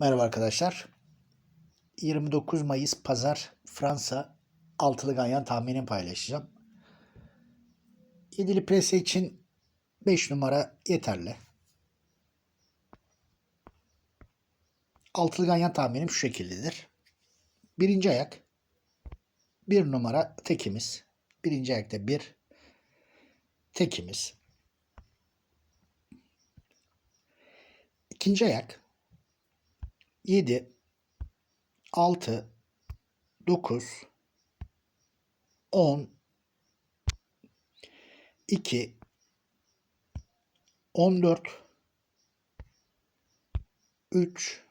Merhaba arkadaşlar. 29 Mayıs Pazar Fransa altılı ganyan tahminini paylaşacağım. Yedili prese için 5 numara yeterli. Altılı ganyan tahminim şu şekildedir. Birinci ayak bir numara tekimiz. Birinci ayakta bir tekimiz. İkinci ayak 7 6 9 10 2 14 3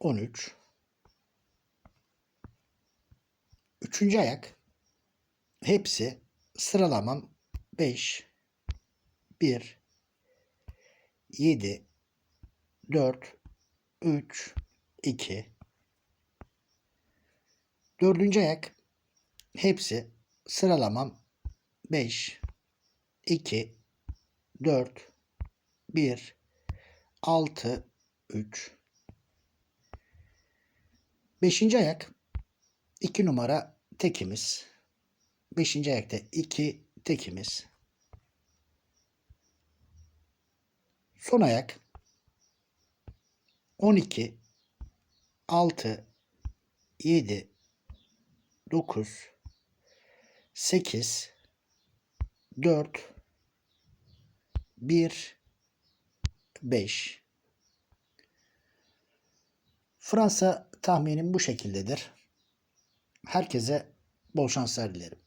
13 Üçüncü ayak. Hepsi sıralamam. 5 1 7 4 3 2 Dördüncü ayak. Hepsi sıralamam. 5 2 4 1 6 3 Beşinci ayak. 2 numara tekimiz. Beşinci ayakta 2 tekimiz. Son ayak 12 6 7 9 8 4 1 5 Fransa tahminim bu şekildedir. Herkese bol şanslar dilerim.